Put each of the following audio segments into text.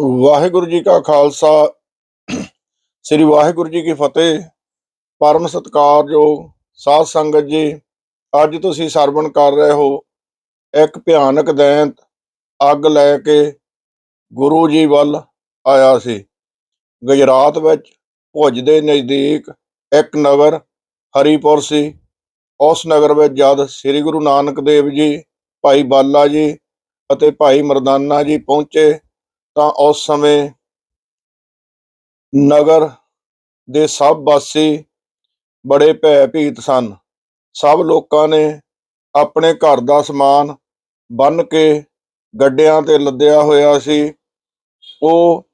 ਵਾਹਿਗੁਰੂ ਜੀ ਕਾ ਖਾਲਸਾ, ਸ੍ਰੀ ਵਾਹਿਗੁਰੂ ਜੀ ਕੀ ਫਤਿਹ। ਪਰਮ ਸਤਿਕਾਰਯੋਗ ਸਾਧ ਸੰਗਤ ਜੀ, ਅੱਜ ਤੁਸੀਂ ਸਰਵਣ ਕਰ ਰਹੇ ਹੋ। ਇੱਕ ਭਿਆਨਕ ਦੈਂਤ ਅੱਗ ਲੈ ਕੇ ਗੁਰੂ ਜੀ ਵੱਲ ਆਇਆ ਸੀ। ਗੁਜਰਾਤ ਵਿੱਚ ਭੁਜ ਦੇ ਨਜ਼ਦੀਕ ਇੱਕ ਨਗਰ ਹਰੀਪੁਰ ਸੀ। ਉਸ ਨਗਰ ਵਿੱਚ ਜਦ ਸ੍ਰੀ ਗੁਰੂ ਨਾਨਕ ਦੇਵ ਜੀ, ਭਾਈ ਬਾਲਾ ਜੀ ਅਤੇ ਭਾਈ ਮਰਦਾਨਾ ਜੀ ਪਹੁੰਚੇ ਤਾਂ ਉਸ ਸਮੇਂ ਨਗਰ ਦੇ ਸਭ ਵਾਸੀ ਬੜੇ ਭੈ ਭੀਤ ਸਨ। ਸਭ ਲੋਕਾਂ ਨੇ ਆਪਣੇ ਘਰ ਦਾ ਸਮਾਨ ਬੰਨ ਕੇ ਗੱਡਿਆਂ ਤੇ ਲੱਦਿਆ ਹੋਇਆ ਸੀ। ਉਹ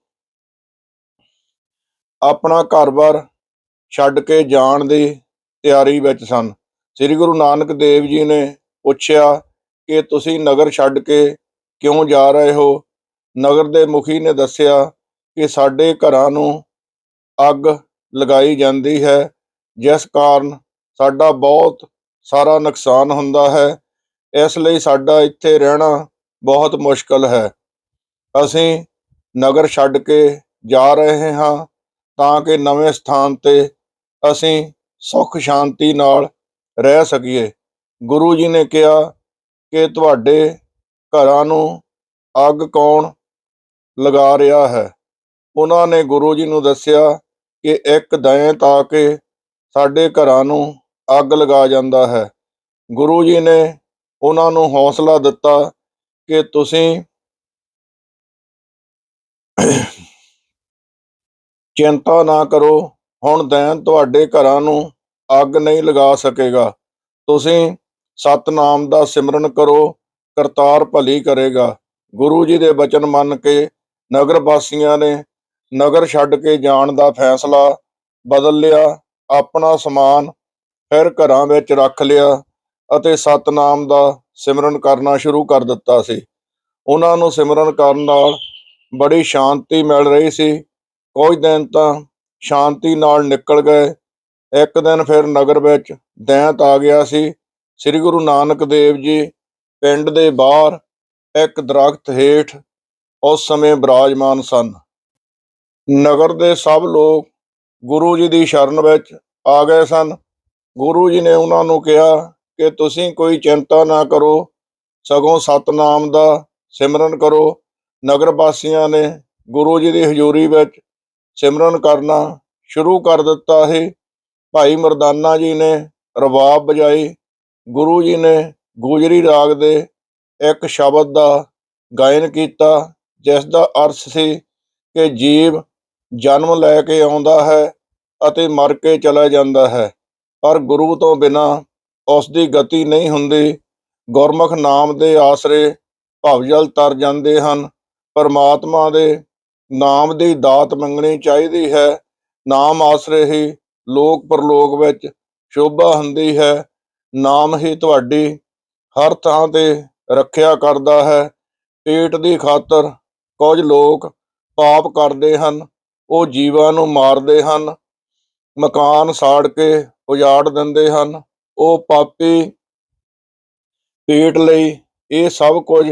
ਆਪਣਾ ਘਰ-ਬਾਰ ਛੱਡ ਕੇ ਜਾਣ ਦੀ ਤਿਆਰੀ ਵਿੱਚ ਸਨ। ਸ੍ਰੀ ਗੁਰੂ ਨਾਨਕ ਦੇਵ ਜੀ ਨੇ ਪੁੱਛਿਆ ਕਿ ਤੁਸੀਂ ਨਗਰ ਛੱਡ ਕੇ ਕਿਉਂ ਜਾ ਰਹੇ ਹੋ? ਨਗਰ ਦੇ ਮੁਖੀ ਨੇ ਦੱਸਿਆ ਕਿ ਸਾਡੇ ਘਰਾਂ ਨੂੰ ਅੱਗ ਲਗਾਈ ਜਾਂਦੀ ਹੈ, ਜਿਸ ਕਾਰਨ ਸਾਡਾ ਬਹੁਤ ਸਾਰਾ ਨੁਕਸਾਨ ਹੁੰਦਾ ਹੈ। ਇਸ ਲਈ ਸਾਡਾ ਇੱਥੇ ਰਹਿਣਾ ਬਹੁਤ ਮੁਸ਼ਕਲ ਹੈ। ਅਸੀਂ ਨਗਰ ਛੱਡ ਕੇ ਜਾ ਰਹੇ ਹਾਂ ਤਾਂ ਕਿ ਨਵੇਂ ਸਥਾਨ ਤੇ ਅਸੀਂ ਸੁੱਖ ਸ਼ਾਂਤੀ ਨਾਲ ਰਹਿ ਸਕੀਏ। ਗੁਰੂ ਜੀ ਨੇ ਕਿਹਾ ਕਿ ਤੁਹਾਡੇ ਘਰਾਂ ਨੂੰ ਅੱਗ ਕੌਣ ਲਗਾ ਰਿਹਾ ਹੈ। ਉਹਨਾਂ ਨੇ ਗੁਰੂ ਜੀ ਨੂੰ ਦੱਸਿਆ ਕਿ ਇੱਕ ਦੈਂਤ ਆ ਕੇ ਸਾਡੇ ਘਰਾਂ ਨੂੰ ਅੱਗ ਲਗਾ ਜਾਂਦਾ ਹੈ। ਗੁਰੂ ਜੀ ਨੇ ਉਹਨਾਂ ਨੂੰ ਹੌਸਲਾ ਦਿੱਤਾ ਕਿ ਤੁਸੀਂ ਚਿੰਤਾ ਨਾ ਕਰੋ, ਹੁਣ ਦੈਨ ਤੁਹਾਡੇ ਘਰਾਂ ਨੂੰ ਅੱਗ ਨਹੀਂ ਲਗਾ ਸਕੇਗਾ। ਤੁਸੀਂ ਸਤਨਾਮ ਦਾ ਸਿਮਰਨ ਕਰੋ, ਕਰਤਾਰ ਭਲੀ ਕਰੇਗਾ। ਗੁਰੂ ਜੀ ਦੇ ਬਚਨ ਮੰਨ ਕੇ ਨਗਰ ਵਾਸੀਆਂ ਨੇ ਨਗਰ ਛੱਡ ਕੇ ਜਾਣ ਦਾ ਫੈਸਲਾ ਬਦਲ ਲਿਆ, ਆਪਣਾ ਸਮਾਨ ਫਿਰ ਘਰਾਂ ਵਿੱਚ ਰੱਖ ਲਿਆ ਅਤੇ ਸਤਨਾਮ ਦਾ ਸਿਮਰਨ ਕਰਨਾ ਸ਼ੁਰੂ ਕਰ ਦਿੱਤਾ ਸੀ। ਉਹਨਾਂ ਨੂੰ ਸਿਮਰਨ ਕਰਨ ਨਾਲ ਬੜੀ ਸ਼ਾਂਤੀ ਮਿਲ ਰਹੀ ਸੀ। ਕੁਝ ਦਿਨ ਤਾਂ ਸ਼ਾਂਤੀ ਨਾਲ ਨਿਕਲ ਗਏ। ਇੱਕ ਦਿਨ ਫਿਰ ਨਗਰ ਵਿੱਚ ਦੈਂਤ ਆ ਗਿਆ ਸੀ। ਸ੍ਰੀ ਗੁਰੂ ਨਾਨਕ ਦੇਵ ਜੀ ਪਿੰਡ ਦੇ ਬਾਹਰ ਇੱਕ ਦਰਖਤ ਹੇਠ ਉਸ ਸਮੇਂ ਬਿਰਾਜਮਾਨ ਸਨ। ਨਗਰ ਦੇ ਸਭ ਲੋਕ ਗੁਰੂ ਜੀ ਦੀ ਸ਼ਰਨ ਵਿੱਚ ਆ ਗਏ ਸਨ। ਗੁਰੂ ਜੀ ਨੇ ਉਹਨਾਂ ਨੂੰ ਕਿਹਾ ਕਿ ਤੁਸੀਂ ਕੋਈ ਚਿੰਤਾ ਨਾ ਕਰੋ, ਸਗੋਂ ਸਤਨਾਮ ਦਾ ਸਿਮਰਨ ਕਰੋ। ਨਗਰ ਵਾਸੀਆਂ ਨੇ ਗੁਰੂ ਜੀ ਦੀ ਹਜ਼ੂਰੀ ਵਿੱਚ ਸਿਮਰਨ ਕਰਨਾ ਸ਼ੁਰੂ ਕਰ ਦਿੱਤਾ ਹੈ ਭਾਈ ਮਰਦਾਨਾ ਜੀ ਨੇ ਰਬਾਬ ਵਜਾਈ। ਗੁਰੂ ਜੀ ਨੇ ਗੁਜਰੀ ਰਾਗ ਦੇ ਇੱਕ ਸ਼ਬਦ ਦਾ ਗਾਇਨ ਕੀਤਾ। ਜਿਸ ਦਾ ਅਰਥ ਸੀ ਕਿ ਜੀਵ ਜਨਮ ਲੈ ਕੇ ਆਉਂਦਾ ਹੈ ਅਤੇ ਮਰ ਕੇ ਚਲਾ ਜਾਂਦਾ ਹੈ। ਪਰ ਗੁਰੂ ਤੋਂ ਬਿਨਾ ਉਸ ਦੀ ਗਤੀ ਨਹੀਂ ਹੁੰਦੀ। ਗੁਰਮੁਖ ਨਾਮ ਦੇ ਆਸਰੇ ਭਵਜਲ ਤਰ ਜਾਂਦੇ ਹਨ। ਪਰਮਾਤਮਾ ਦੇ ਨਾਮ ਦੀ ਦਾਤ ਮੰਗਣੀ ਚਾਹੀਦੀ ਹੈ। ਨਾਮ ਆਸਰੇ ਹੀ ਲੋਕ ਪਰਲੋਕ ਵਿੱਚ ਸ਼ੋਭਾ ਹੁੰਦੀ ਹੈ। ਨਾਮ ਹੀ ਤੁਹਾਡੀ ਹਰ ਥਾਂ ਤੇ ਰੱਖਿਆ ਕਰਦਾ ਹੈ। ਪੇਟ ਦੀ ਖਾਤਰ ਕੁਝ ਲੋਕ ਪਾਪ ਕਰਦੇ ਹਨ, ਉਹ ਜੀਵਾਂ ਨੂੰ ਮਾਰਦੇ ਹਨ, ਮਕਾਨ ਸਾੜ ਕੇ ਉਜਾੜ ਦਿੰਦੇ ਹਨ, ਉਹ ਪਾਪੀ ਪੇਟ ਲਈ ਇਹ ਸਭ ਕੁਝ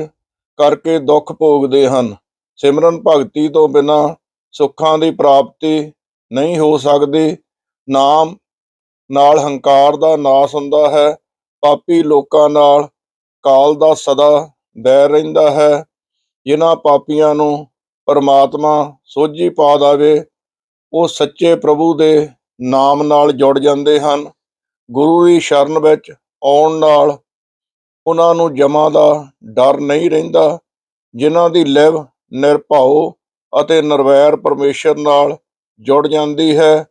ਕਰਕੇ ਦੁੱਖ ਭੋਗਦੇ ਹਨ। ਸਿਮਰਨ ਭਗਤੀ ਤੋਂ ਬਿਨਾ ਸੁੱਖਾਂ ਦੀ ਪ੍ਰਾਪਤੀ ਨਹੀਂ ਹੋ ਸਕਦੀ। ਨਾਮ ਨਾਲ ਹੰਕਾਰ ਦਾ ਨਾਸ ਹੁੰਦਾ ਹੈ। ਪਾਪੀ ਲੋਕਾਂ ਨਾਲ ਕਾਲ ਦਾ ਸਦਾ ਬੈਰ ਰਹਿੰਦਾ ਹੈ। ਜਿਨ੍ਹਾਂ ਪਾਪੀਆਂ ਨੂੰ ਪਰਮਾਤਮਾ ਸੋਝੀ ਪਾ ਦਾਵੇ, ਉਹ ਸੱਚੇ ਪ੍ਰਭੂ ਦੇ ਨਾਮ ਨਾਲ ਜੁੜ ਜਾਂਦੇ ਹਨ। ਗੁਰੂ ਦੀ ਸ਼ਰਨ ਵਿੱਚ ਆਉਣ ਨਾਲ ਉਹਨਾਂ ਨੂੰ ਜਮਾ ਦਾ ਡਰ ਨਹੀਂ ਰਹਿੰਦਾ, ਜਿਨ੍ਹਾਂ ਦੀ ਲਿਵ ਨਿਰਭਉ ਅਤੇ ਨਿਰਵੈਰ ਪਰਮੇਸ਼ਰ ਨਾਲ ਜੁੜ ਜਾਂਦੀ ਹੈ,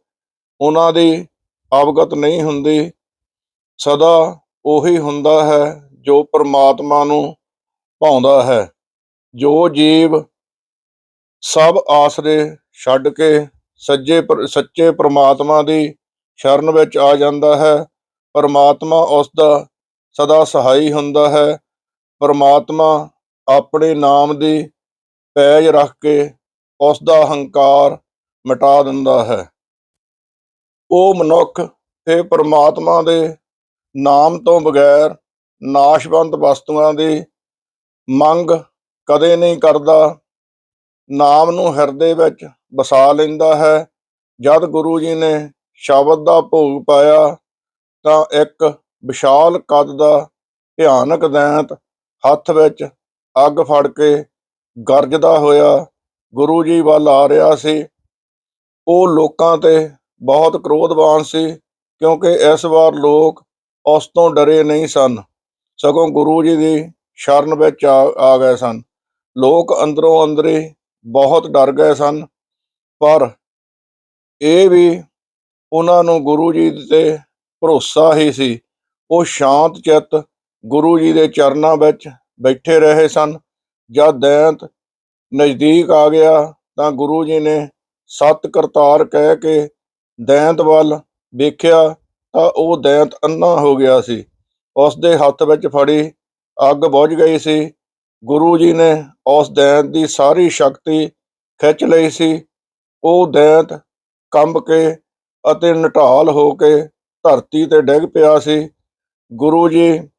ਉਹਨਾਂ ਦੀ ਅਵਗਤ ਨਹੀਂ ਹੁੰਦੀ। ਸਦਾ ਉਹੀ ਹੁੰਦਾ ਹੈ ਜੋ ਪਰਮਾਤਮਾ ਨੂੰ ਭਾਉਂਦਾ ਹੈ। ਜੋ ਜੀਵ ਸਭ ਆਸਰੇ ਛੱਡ ਕੇ ਸੱਜੇ ਪਰ- ਸੱਚੇ ਪ੍ਰਮਾਤਮਾ ਦੀ ਸ਼ਰਨ ਵਿੱਚ ਆ ਜਾਂਦਾ ਹੈ, ਪਰਮਾਤਮਾ ਉਸ ਦਾ ਸਦਾ ਸਹਾਈ ਹੁੰਦਾ ਹੈ, ਪਰਮਾਤਮਾ ਆਪਣੇ ਨਾਮ ਦੀ ਪੈਜ ਰੱਖ ਕੇ ਉਸ ਦਾ ਹੰਕਾਰ ਮਿਟਾ ਦਿੰਦਾ ਹੈ। ਉਹ ਮਨੁੱਖ ਤੇ ਪਰਮਾਤਮਾ ਦੇ ਨਾਮ ਤੋਂ ਬਗੈਰ ਨਾਸ਼ਵੰਤ ਵਸਤੂਆਂ ਦੀ ਮੰਗ ਕਦੇ ਨਹੀਂ ਕਰਦਾ। ਨਾਮ ਨੂੰ ਹਿਰਦੇ ਵਿੱਚ ਵਸਾ ਲੈਂਦਾ ਹੈ। ਜਦ ਗੁਰੂ ਜੀ ਨੇ ਸ਼ਬਦ ਦਾ ਭੋਗ ਪਾਇਆ, ਤਾਂ ਇੱਕ ਵਿਸ਼ਾਲ ਕਦ ਦਾ ਭਿਆਨਕ ਦੈਂਤ ਹੱਥ ਵਿੱਚ ਅੱਗ ਫੜ ਕੇ ਗਰਜਦਾ ਹੋਇਆ ਗੁਰੂ ਜੀ ਵੱਲ ਆ ਰਿਹਾ ਸੀ। ਉਹ ਲੋਕਾਂ ਤੇ ਬਹੁਤ ਕ੍ਰੋਧਵਾਨ ਸੀ, ਕਿਉਂਕਿ ਇਸ ਵਾਰ ਲੋਕ ਉਸ ਤੋਂ ਡਰੇ ਨਹੀਂ ਸਨ। ਸਗੋਂ ਗੁਰੂ ਜੀ ਦੀ ਸ਼ਰਨ ਵਿੱਚ ਆ ਆ ਗਏ ਸਨ। ਲੋਕ ਅੰਦਰੋਂ ਅੰਦਰੇ ਬਹੁਤ ਡਰ ਗਏ ਸਨ, ਪਰ ਇਹ ਵੀ ਉਹਨਾਂ ਨੂੰ ਗੁਰੂ ਜੀ ਤੇ ਭਰੋਸਾ ਹੀ ਸੀ। ਉਹ ਸ਼ਾਂਤ ਚਿੱਤ ਗੁਰੂ ਜੀ ਦੇ ਚਰਨਾਂ ਵਿੱਚ ਬੈਠੇ ਰਹੇ ਸਨ। ਜਦ ਦੈਂਤ ਨਜ਼ਦੀਕ ਆ ਗਿਆ ਤਾਂ ਗੁਰੂ ਜੀ ਨੇ ਸਤ ਕਰਤਾਰ ਕਹਿ ਕੇ ਦੈਂਤ ਵੱਲ ਵੇਖਿਆ ਤਾਂ ਉਹ ਦੈਂਤ ਅੰਨਾ ਹੋ ਗਿਆ ਸੀ। ਉਸ ਦੇ ਹੱਥ ਵਿੱਚ ਫੜੀ ਅੱਗ ਬੁਝ ਗਈ ਸੀ। ਗੁਰੂ ਜੀ ਨੇ ਉਸ ਦੈਂਤ ਦੀ ਸਾਰੀ ਸ਼ਕਤੀ ਖਿੱਚ ਲਈ ਸੀ। ਉਹ ਦੈਂਤ ਕੰਬ ਕੇ ਅਤੇ ਨਟਾਲ ਹੋ ਕੇ ਧਰਤੀ ਤੇ ਡਿੱਗ ਪਿਆ ਸੀ। ਗੁਰੂ ਜੀ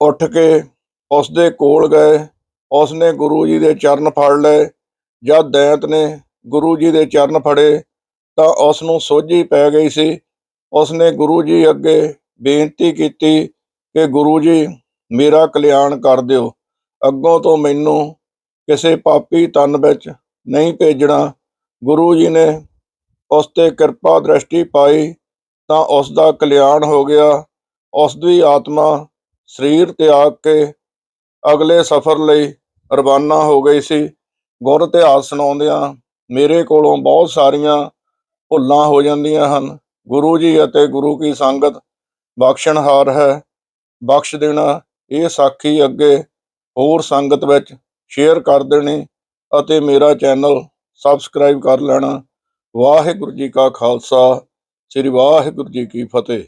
ਉੱਠ ਕੇ ਉਸ ਦੇ ਕੋਲ ਗਏ। ਉਸ ਨੇ ਗੁਰੂ ਜੀ ਦੇ ਚਰਨ ਫੜ ਲਏ। ਜਦ ਦੈਂਤ ਨੇ ਗੁਰੂ ਜੀ ਦੇ ਚਰਨ ਫੜੇ, ਤਾਂ ਉਸ ਨੂੰ ਸੋਝੀ ਪੈ ਗਈ ਸੀ। ਉਸ ਨੇ ਗੁਰੂ ਜੀ ਅੱਗੇ ਬੇਨਤੀ ਕੀਤੀ ਕਿ ਗੁਰੂ ਜੀ ਮੇਰਾ ਕਲਿਆਣ ਕਰ ਦਿਓ। ਅੱਗੋਂ ਤੋਂ ਮੈਨੂੰ ਕਿਸੇ ਪਾਪੀ ਤਨ ਵਿੱਚ ਨਹੀਂ ਭੇਜਣਾ। ਗੁਰੂ ਜੀ ਨੇ ਉਸ ਤੇ ਕਿਰਪਾ ਦ੍ਰਿਸ਼ਟੀ ਪਾਈ ਤਾਂ ਉਸ ਦਾ ਕਲਿਆਣ ਹੋ ਗਿਆ। ਉਸ ਦੀ ਆਤਮਾ ਸਰੀਰ ਤਿਆਗ ਕੇ ਅਗਲੇ ਸਫ਼ਰ ਲਈ ਰਵਾਨਾ ਹੋ ਗਈ ਸੀ। ਗੁਰ ਇਤਿਹਾਸ ਸੁਣਾਉਂਦਿਆਂ ਮੇਰੇ ਕੋਲੋਂ ਬਹੁਤ ਸਾਰੀਆਂ ਭੁੱਲਾਂ ਹੋ ਜਾਂਦੀਆਂ ਹਨ। ਗੁਰੂ ਜੀ ਅਤੇ ਗੁਰੂ ਕੀ ਸੰਗਤ ਬਖਸ਼ਣਹਾਰ ਹੈ। ਬਖਸ਼ ਦੇਣਾ ਇਹ ਸਾਖੀ ਅੱਗੇ ਹੋਰ ਸੰਗਤ ਵਿੱਚ ਸ਼ੇਅਰ ਕਰ ਦੇਣੀ ਅਤੇ ਮੇਰਾ ਚੈਨਲ ਸਬਸਕ੍ਰਾਈਬ ਕਰ ਲੈਣਾ। ਵਾਹਿਗੁਰੂ ਜੀ ਕਾ ਖਾਲਸਾ, ਸ੍ਰੀ ਵਾਹਿਗੁਰੂ ਜੀ ਕੀ ਫਤਿਹ।